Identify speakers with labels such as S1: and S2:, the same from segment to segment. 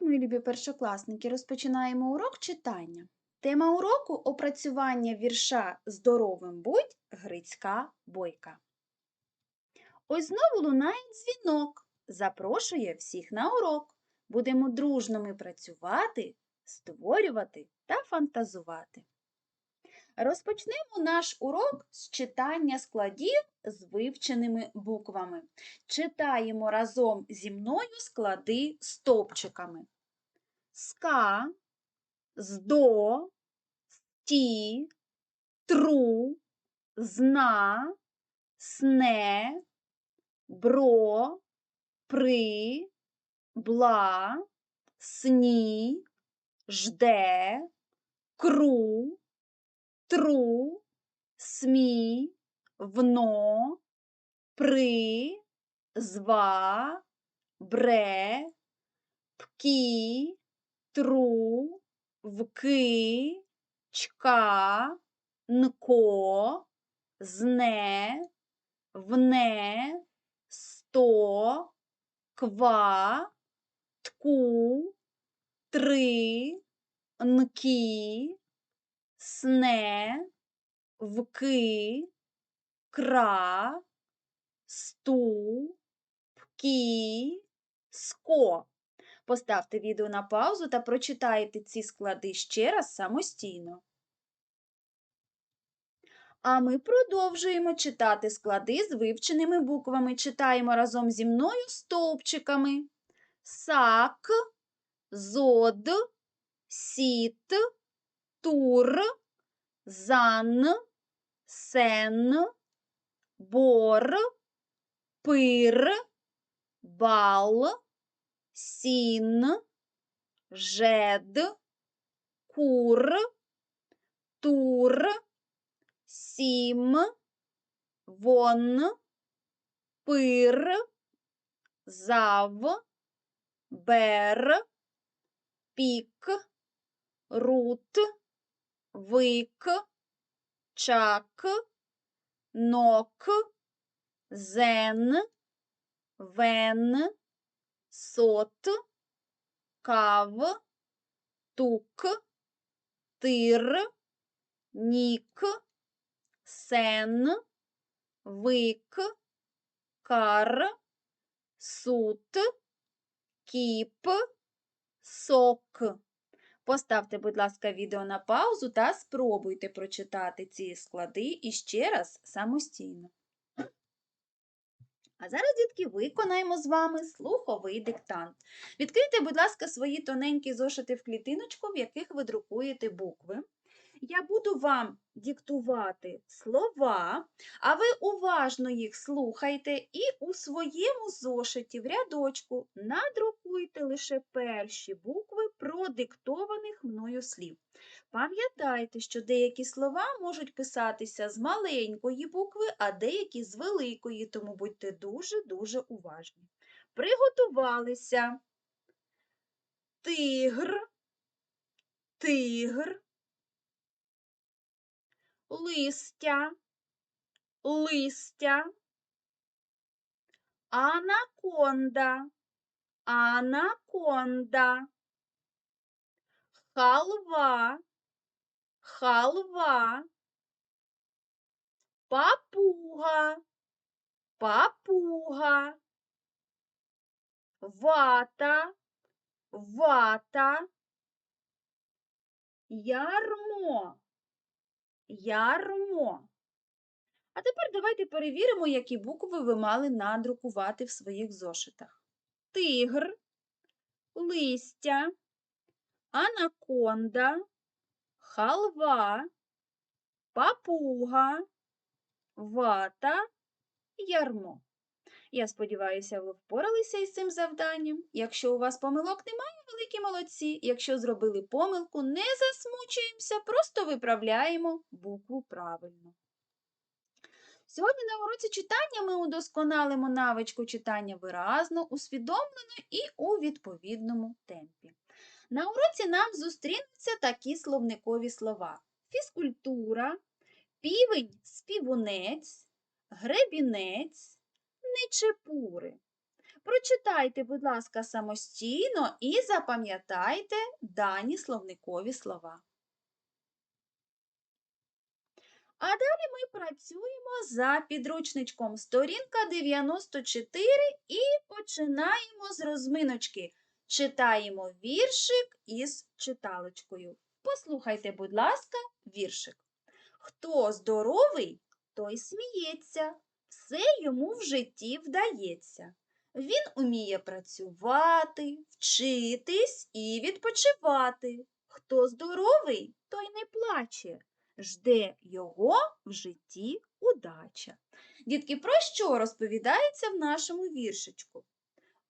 S1: мої любі першокласники, розпочинаємо урок читання. Тема уроку опрацювання вірша Здоровим будь Грицька бойка. Ось знову лунає дзвінок. Запрошує всіх на урок. Будемо дружно ми працювати, створювати та фантазувати. Розпочнемо наш урок з читання складів з вивченими буквами. Читаємо разом зі мною склади стовпчиками. Ска, здо, сті, тру, зна, сне, бро, при, бла, сні, жде, кру, тру, смі, вно, при, зва, бре, пкі, тру, вки, чка, нко, зне, вне, сто, ква, тку, три, нкі, сне, вки, кра, сту, пкі, ско. Поставте відео на паузу та прочитайте ці склади ще раз самостійно. А ми продовжуємо читати склади з вивченими буквами. Читаємо разом зі мною стовпчиками. Сак, зод, сіт, тур, зан, сен, бор, пир, бал, сін, жед, кур, тур, сім, вон, пир, зав, бер, пік, рут, вик, чак, нок, зен, вен, сот, кав, тук, тир, нік, сен, вик, кар, сут, кіп, сок. Поставте, будь ласка, відео на паузу та спробуйте прочитати ці склади іще раз самостійно. А зараз, дітки, виконаємо з вами слуховий диктант. Відкрийте, будь ласка, свої тоненькі зошити в клітиночку, в яких ви друкуєте букви. Я буду вам диктувати слова, а ви уважно їх слухайте і у своєму зошиті в рядочку надрукуйте лише перші букви продиктованих мною слів. Пам'ятайте, що деякі слова можуть писатися з маленької букви, а деякі з великої, тому будьте дуже-дуже уважні. Приготувалися. Тигр, тигр. Листя, листя, анаконда, анаконда, халва, халва, папуга, папуга, вата, вата, ярмо, ярмо. А тепер давайте перевіримо, які букви ви мали надрукувати в своїх зошитах. Тигр, листя, анаконда, халва, папуга, вата, ярмо. Я сподіваюся, ви впоралися із цим завданням. Якщо у вас помилок немає, великі молодці. Якщо зробили помилку, не засмучуємося, просто виправляємо букву правильно. Сьогодні на уроці читання ми удосконалимо навичку читання виразно, усвідомлено і у відповідному темпі. На уроці нам зустрінуться такі словникові слова: фізкультура, півень співунець, гребінець, нечепури. Прочитайте, будь ласка, самостійно і запам'ятайте дані словникові слова. А далі ми працюємо за підручничком. Сторінка 94 і починаємо з розминочки. Читаємо віршик із читалочкою. Послухайте, будь ласка, віршик. Хто здоровий, той сміється, все йому в житті вдається. Він уміє працювати, вчитись і відпочивати. Хто здоровий, той не плаче, жде його в житті удача. Дітки, про що розповідається в нашому віршичку?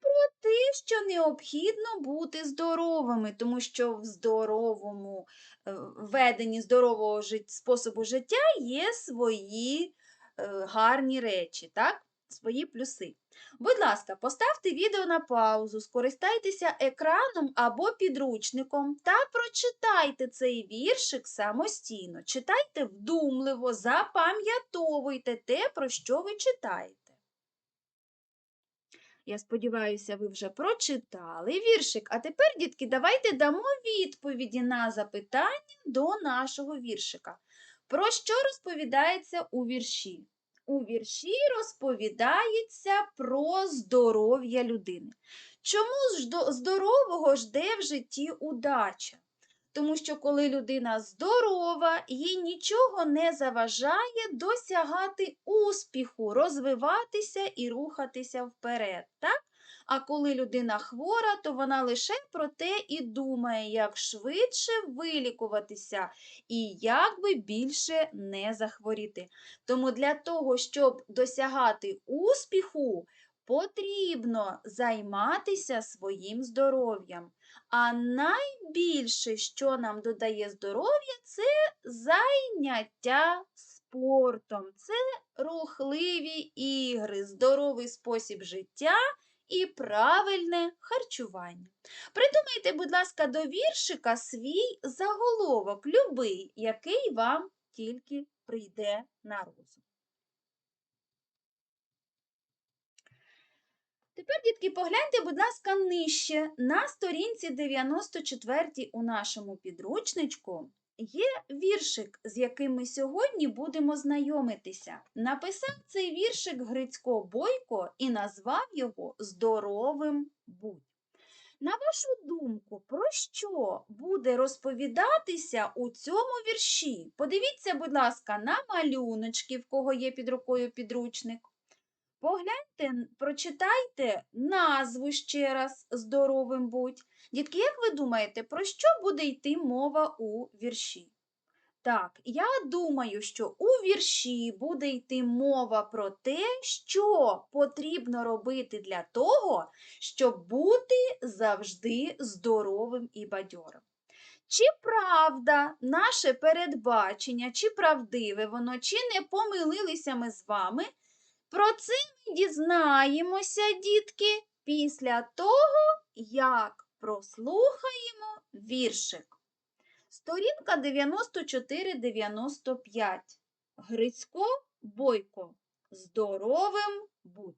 S1: Про те, що необхідно бути здоровими, тому що в здоровому е, веденні здорового способу життя є свої е, гарні речі, так? свої плюси. Будь ласка, поставте відео на паузу, скористайтеся екраном або підручником та прочитайте цей віршик самостійно. Читайте вдумливо, запам'ятовуйте те, про що ви читаєте. Я сподіваюся, ви вже прочитали віршик. А тепер, дітки, давайте дамо відповіді на запитання до нашого віршика. Про що розповідається у вірші? У вірші розповідається про здоров'я людини. Чому ж до здорового жде в житті удача? Тому що коли людина здорова, їй нічого не заважає досягати успіху, розвиватися і рухатися вперед. Так? А коли людина хвора, то вона лише про те і думає, як швидше вилікуватися і як би більше не захворіти. Тому для того, щоб досягати успіху, потрібно займатися своїм здоров'ям. А найбільше, що нам додає здоров'я, це зайняття спортом, це рухливі ігри, здоровий спосіб життя і правильне харчування. Придумайте, будь ласка, до віршика свій заголовок, любий, який вам тільки прийде на розум. Тепер, дітки, погляньте, будь ласка, нижче. На сторінці 94 у нашому підручничку є віршик, з яким ми сьогодні будемо знайомитися. Написав цей віршик Грицько Бойко і назвав його Здоровим будь. На вашу думку, про що буде розповідатися у цьому вірші? Подивіться, будь ласка, на малюночки, в кого є під рукою підручник. Погляньте, прочитайте назву ще раз здоровим будь. Дітки, як ви думаєте, про що буде йти мова у вірші? Так, я думаю, що у вірші буде йти мова про те, що потрібно робити для того, щоб бути завжди здоровим і бадьорим. Чи правда наше передбачення, чи правдиве воно, чи не помилилися ми з вами? Про це ми дізнаємося, дітки, після того, як прослухаємо віршик. Сторінка 94-95. Грицько Бойко. Здоровим будь.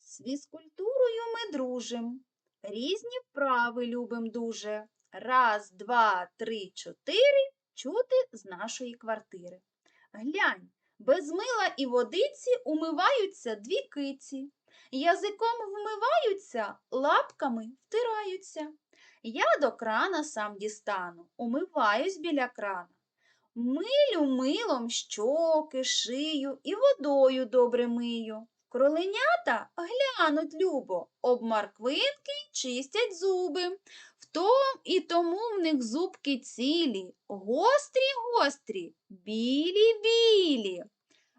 S1: З фізкультурою ми дружим. Різні вправи любим дуже. Раз, два, три, чотири. Чути з нашої квартири. Глянь, без мила і водиці умиваються дві киці. Язиком вмиваються, лапками втираються. Я до крана сам дістану, умиваюсь біля крана. Милю милом щоки, шию і водою добре мию. Кроленята глянуть любо, об морквинки чистять зуби. В том і тому в них зубки цілі, гострі, гострі, білі, білі.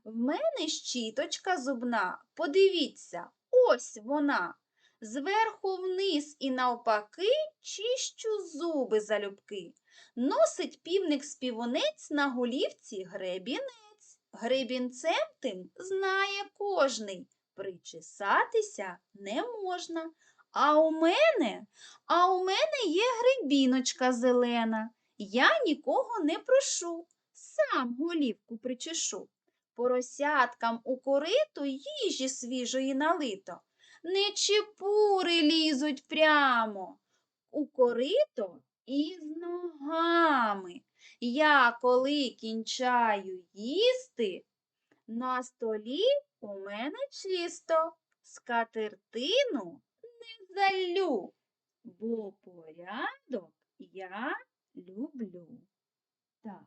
S1: В мене щіточка зубна, подивіться, ось вона. Зверху вниз і навпаки чищу зуби залюбки. Носить півник співунець на голівці гребінець. Гребінцем тим знає кожний. Причесатися не можна. А у мене, а у мене є гребіночка зелена. Я нікого не прошу, сам голівку причешу. Поросяткам у кориту їжі свіжої налито. не чепури лізуть прямо у корито із ногами. Я, коли кінчаю їсти, на столі у мене чисто, скатертину не залю, бо порядок я люблю. Так,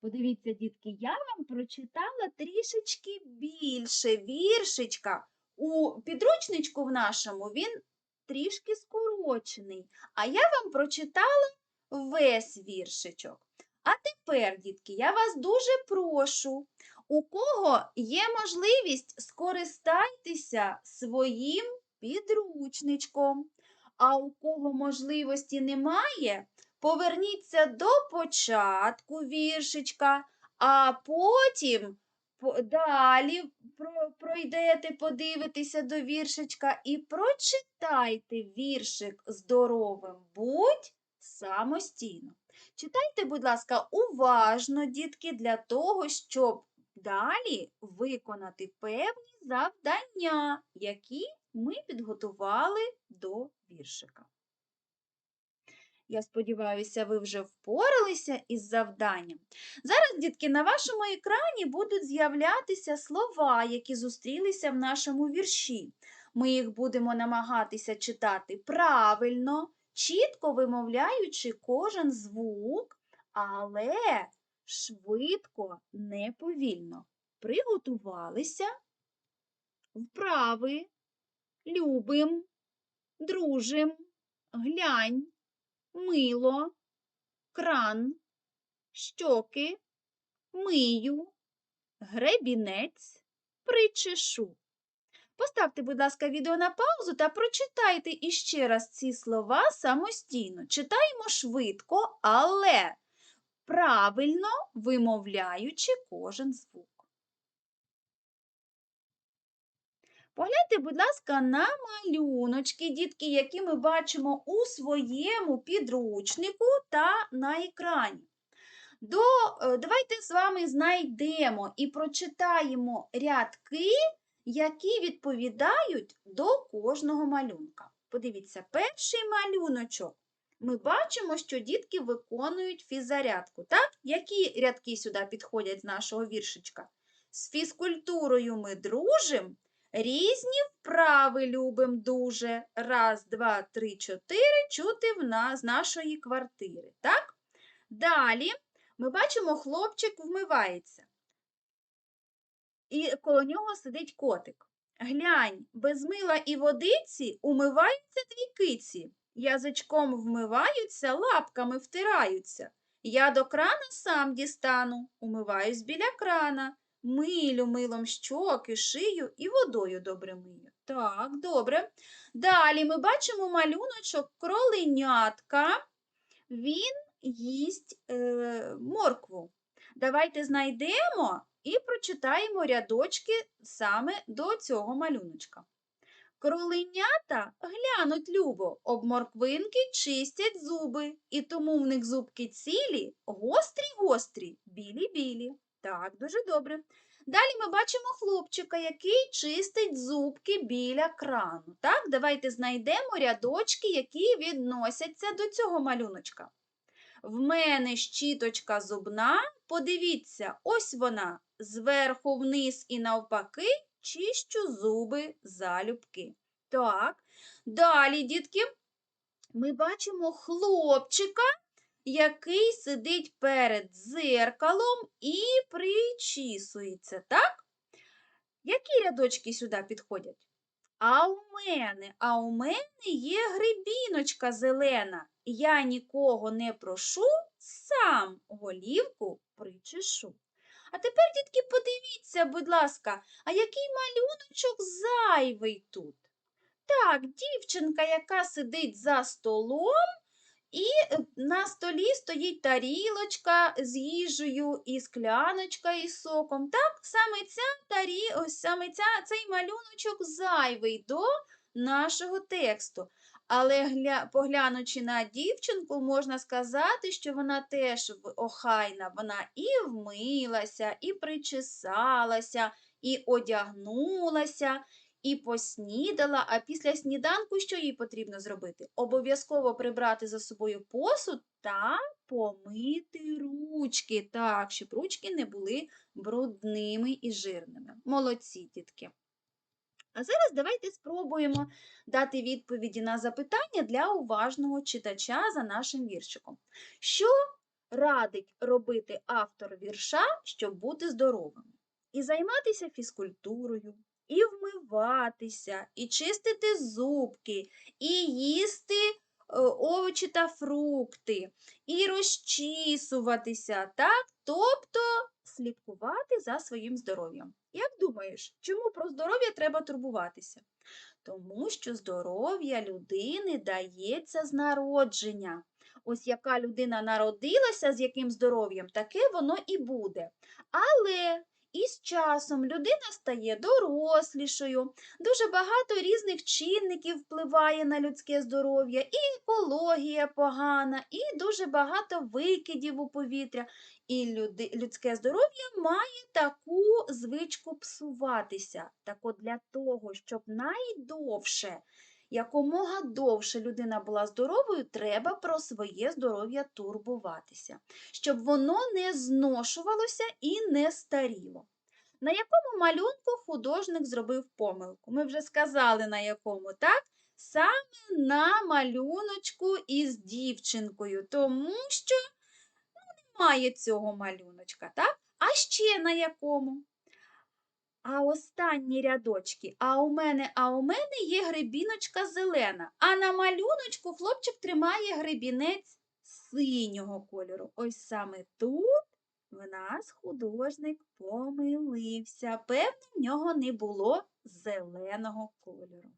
S1: подивіться, дітки, я вам прочитала трішечки більше віршичка. У підручничку в нашому він трішки скорочений, а я вам прочитала весь віршичок. А тепер, дітки, я вас дуже прошу, у кого є можливість, скористайтеся своїм підручничком. А у кого можливості немає, поверніться до початку віршичка, а потім далі пройдете, подивитеся до віршичка і прочитайте віршик здоровим будь самостійно. Читайте, будь ласка, уважно, дітки, для того, щоб далі виконати певні завдання, які ми підготували до віршика. Я сподіваюся, ви вже впоралися із завданням. Зараз, дітки, на вашому екрані будуть з'являтися слова, які зустрілися в нашому вірші. Ми їх будемо намагатися читати правильно, чітко вимовляючи кожен звук, але швидко, не повільно. Приготувалися вправи, любим, дружим, глянь, мило, кран, щоки, мию, гребінець, причешу. Поставте, будь ласка, відео на паузу та прочитайте іще раз ці слова самостійно. Читаємо швидко, але правильно вимовляючи кожен звук. Погляньте, будь ласка, на малюночки, дітки, які ми бачимо у своєму підручнику та на екрані. До, е, давайте з вами знайдемо і прочитаємо рядки, які відповідають до кожного малюнка. Подивіться, перший малюночок. Ми бачимо, що дітки виконують фіззарядку. Так? Які рядки сюди підходять з нашого віршичка? З фізкультурою ми дружимо, різні вправи любим дуже. Раз, два, три, чотири чути в нас з нашої квартири. Так? Далі ми бачимо, хлопчик вмивається. І коло нього сидить котик. Глянь, без мила і водиці умиваються дві киці. Язичком вмиваються, лапками втираються. Я до крана сам дістану, умиваюсь біля крана, милю милом щоки, шию і водою добре мию. Так, добре. Далі ми бачимо малюночок кроленятка. Він їсть е, моркву. Давайте знайдемо і прочитаємо рядочки саме до цього малюночка. Кроленята глянуть любо, об морквинки чистять зуби, і тому в них зубки цілі, гострі-гострі, білі-білі. Так, дуже добре. Далі ми бачимо хлопчика, який чистить зубки біля крану. Так, давайте знайдемо рядочки, які відносяться до цього малюночка. В мене щіточка зубна, подивіться, ось вона, зверху вниз і навпаки, чищу зуби залюбки. Так, далі, дітки, ми бачимо хлопчика, який сидить перед дзеркалом і причісується, так? Які рядочки сюди підходять? А у мене, а у мене є грибіночка зелена. Я нікого не прошу, сам голівку причешу. А тепер, дітки, подивіться, будь ласка, а який малюночок зайвий тут? Так, дівчинка, яка сидить за столом, і е, на столі стоїть тарілочка з їжею і скляночка із соком. Так, саме ця тарі... ось саме ця, цей малюночок зайвий до нашого тексту. Але гля... поглянучи на дівчинку, можна сказати, що вона теж охайна. Вона і вмилася, і причесалася, і одягнулася, і поснідала, а після сніданку що їй потрібно зробити? Обов'язково прибрати за собою посуд та помити ручки, так, щоб ручки не були брудними і жирними. Молодці, дітки. А зараз давайте спробуємо дати відповіді на запитання для уважного читача за нашим віршиком. Що радить робити автор вірша, щоб бути здоровим? І займатися фізкультурою, і вмиватися, і чистити зубки, і їсти е, овочі та фрукти, і розчісуватися, так? Тобто слідкувати за своїм здоров'ям. Як думаєш, чому про здоров'я треба турбуватися? Тому що здоров'я людини дається з народження. Ось яка людина народилася, з яким здоров'ям, таке воно і буде. Але із часом людина стає дорослішою, дуже багато різних чинників впливає на людське здоров'я, і екологія погана, і дуже багато викидів у повітря. І люди, людське здоров'я має таку звичку псуватися. Так от для того, щоб найдовше, якомога довше людина була здоровою, треба про своє здоров'я турбуватися, щоб воно не зношувалося і не старіло. На якому малюнку художник зробив помилку? Ми вже сказали, на якому, так? Саме на малюночку із дівчинкою, тому що немає цього малюночка, так? А ще на якому? А останні рядочки. А у мене, а у мене є грибіночка зелена. А на малюночку хлопчик тримає грибінець синього кольору. Ось саме тут в нас художник помилився. Певно, в нього не було зеленого кольору.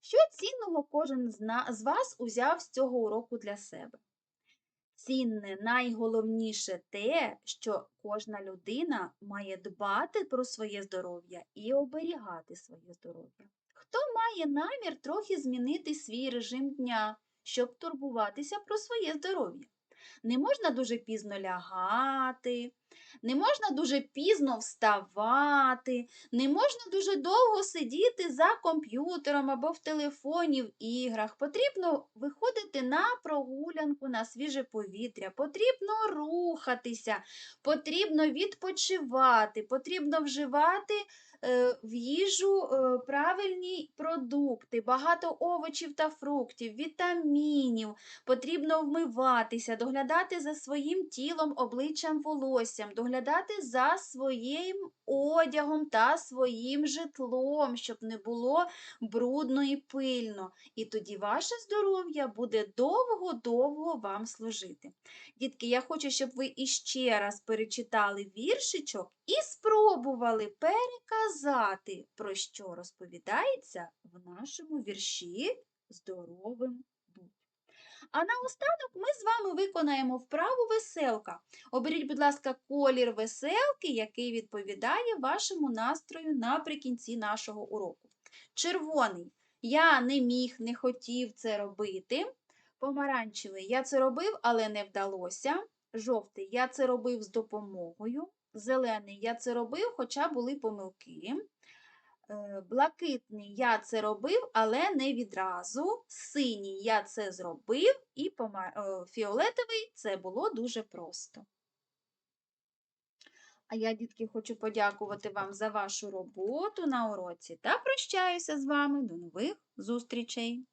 S1: Що цінного кожен з вас узяв з цього уроку для себе? Цінне найголовніше те, що кожна людина має дбати про своє здоров'я і оберігати своє здоров'я. Хто має намір трохи змінити свій режим дня, щоб турбуватися про своє здоров'я? Не можна дуже пізно лягати, не можна дуже пізно вставати, не можна дуже довго сидіти за комп'ютером або в телефоні в іграх. Потрібно виходити на прогулянку, на свіже повітря, потрібно рухатися, потрібно відпочивати, потрібно вживати е, в їжу е, правильні продукти, багато овочів та фруктів, вітамінів. Потрібно вмиватися, доглядати за своїм тілом, обличчям, волоссям, доглядати за своїм одягом та своїм житлом, щоб не було брудно і пильно. І тоді ваше здоров'я буде довго-довго вам служити. Дітки, я хочу, щоб ви іще раз перечитали віршичок і спробували переказати, про що розповідається в нашому вірші Здоровим. А наостанок ми з вами виконаємо вправу веселка. Оберіть, будь ласка, колір веселки, який відповідає вашому настрою наприкінці нашого уроку. Червоний. Я не міг, не хотів це робити. Помаранчевий. Я це робив, але не вдалося. Жовтий. Я це робив з допомогою. Зелений. Я це робив, хоча були помилки. Е, Блакитний я це робив, але не відразу. Синій я це зробив, і е, фіолетовий це було дуже просто. А я, дітки, хочу подякувати вам за вашу роботу на уроці та прощаюся з вами. До нових зустрічей!